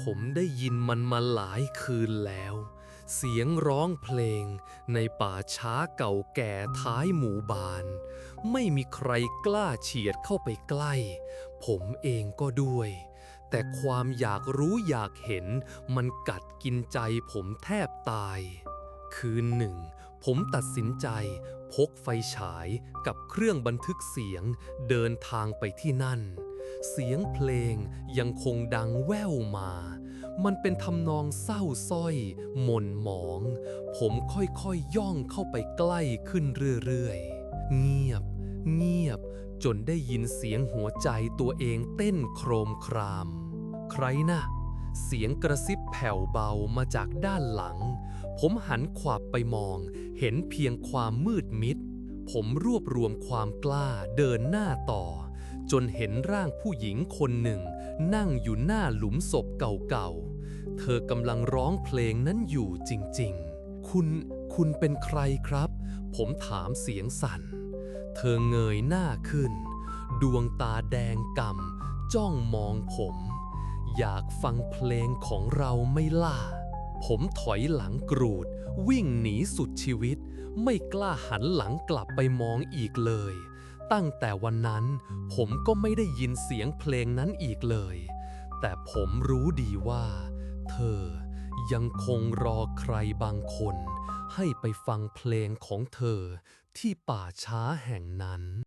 ผมได้ยินมันมาหลายคืนแล้ว เสียงร้องเพลงในป่าช้าเก่าแก่ท้ายหมู่บ้าน ไม่มีใครกล้าเฉียดเข้าไปใกล้ ผมเองก็ด้วย แต่ความอยากรู้อยากเห็นมันกัดกินใจผมแทบตาย คืนหนึ่ง ผมตัดสินใจพกไฟฉายกับเครื่องบันทึกเสียงเดินทางไปที่นั่น เสียงเพลงยังคงดังแว่วมา มันเป็นทำนองเศร้าสร้อย หม่นหมอง ผมค่อยๆย่องเข้าไปใกล้ขึ้นเรื่อยๆ เงียบ เงียบ จนได้ยินเสียงหัวใจตัวเองเต้นโครมคราม ใครนะ่ะเสียงกระซิบแผ่วเบามาจากด้านหลัง ผมหันขวับไปมอง เห็นเพียงความมืดมิด ผมรวบรวมความกล้าเดินหน้าต่อ จนเห็นร่างผู้หญิงคนหนึ่ง นั่งอยู่หน้าหลุมศพเก่าๆ เธอกำลังร้องเพลงนั้นอยู่จริงๆ คุณ คุณเป็นใครครับ ผมถามเสียงสั่น เธอเงยหน้าขึ้น ดวงตาแดงกำ่ำจ้องมองผม อยากฟังเพลงของเราไม่ล่ะผมถอยหลังกรูด วิ่งหนีสุดชีวิต ไม่กล้าหันหลังกลับไปมองอีกเลย ตั้งแต่วันนั้น ผมก็ไม่ได้ยินเสียงเพลงนั้นอีกเลย แต่ผมรู้ดีว่า เธอยังคงรอใครบางคน ให้ไปฟังเพลงของเธอที่ป่าช้าแห่งนั้น